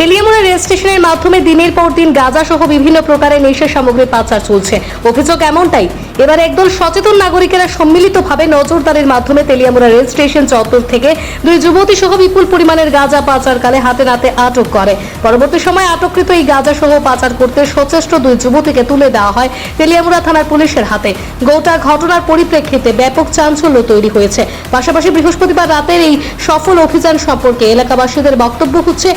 Teliamura rail স্টেশনের মাধ্যমে দিনের পর দিন গাঁজা সহ বিভিন্ন প্রকারের নেশা সামগ্রী পাচার চলছে। অভিযোগ এমনটাই, এবার একদল সচেতন নাগরিকেরা সম্মিলিতভাবে নজরদারির মাধ্যমে তেলিয়ামুড়া রেল স্টেশন চত্বর থেকে দুই যুবতী সহ বিপুল পরিমাণের গাঁজা পাচারকালে হাতে নাতে আটক করে। পরবর্তী সময় আটককৃত এই গাঁজা সহ পাচার করতে সচেষ্ট দুই যুবতীকে তুলে দেওয়া হয় তেলিয়ামুড়া থানার পুলিশের হাতে। গোটা ঘটনার পরিপ্রেক্ষিতে ব্যাপক চাঞ্চল্য তৈরি হয়েছে। পাশাপাশি বৃহস্পতিবার রাতের এই সফল অভিযান সম্পর্কে এলাকাবাসীদের বক্তব্য হচ্ছে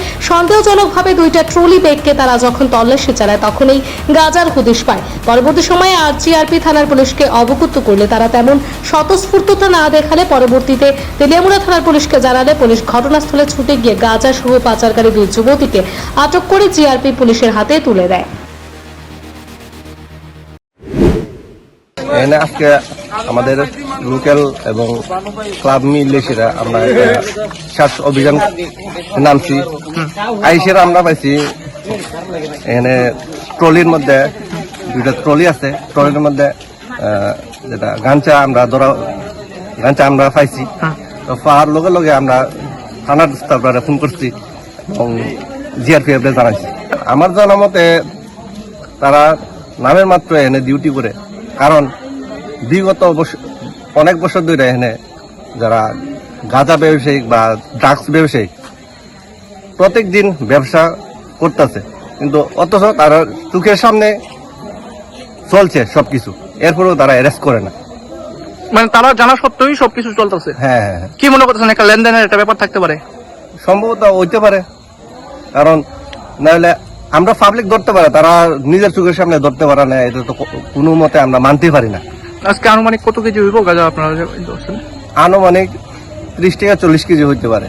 সন্দেহজনকভাবে দুইটা ট্রলি ব্যাগকে তারা যখন তল্লাশি চালায় তখন এই গাজার হদিশ পায়। পরবর্তী সময়ে আর জিআরপি থানার পুলিশকে অবগত করলে তারা তেমন স্বতঃস্ফূর্ততা না দেখালে পরবর্তীতে তেলিয়ামুড়া থানার পুলিশকে জানালে পুলিশ ঘটনাস্থলে ছুটে গিয়ে গাজা সহ পাচারকারী দুই যুবতীকে আটক করে জিআরপি পুলিশের হাতে তুলে দেয়। আজকে আমাদের লোকাল এবং ক্লাব মিলেছিরা আমরা একটা শ্বাস অভিযান নামছি। আইসের আমরা পাইছি এখানে ট্রলির মধ্যে দুইটা ট্রলি আছে। ট্রলির মধ্যে যেটা গাঞ্চা আমরা ধরা গাঞ্চা আমরা পাইছি। তো পাওয়ার লগে লগে আমরা থানার স্টাফরা ফোন করছি এবং জিআরপিএফ জানাইছি। আমার জানা মতে তারা নামের মাত্র এনে ডিউটি করে। কারণ বিগত অনেক বছর ধরে এখানে যারা গাঁজা ব্যবসায়িক বা ড্রাগস ব্যবসায়িক প্রত্যেক দিন ব্যবসা করতেছে। কিন্তু অথচ তারা চোখের সামনে চলছে সবকিছু। এরপরেও তারা অ্যারেস্ট করে না। মানে তারা জানা সত্ত্বেই সবকিছু চলতেছে? হ্যাঁ হ্যাঁ হ্যাঁ। কি মনে করতেছেন একটা লেনদেনের একটা ব্যাপার থাকতে পারে? সম্ভবত হইতে পারে। কারণ নাহলে আমরা পাবলিক ধরতে পারে তারা নিজের চোখের সামনে ধরতে পারে না এটা তো কোনো মতে আমরা মানতে পারি না। আজকে আনুমানিক কত কেজি হইব গাজা আপনারা আনুমানিক ত্রিশ টাকা চল্লিশ কেজি হইতে পারে।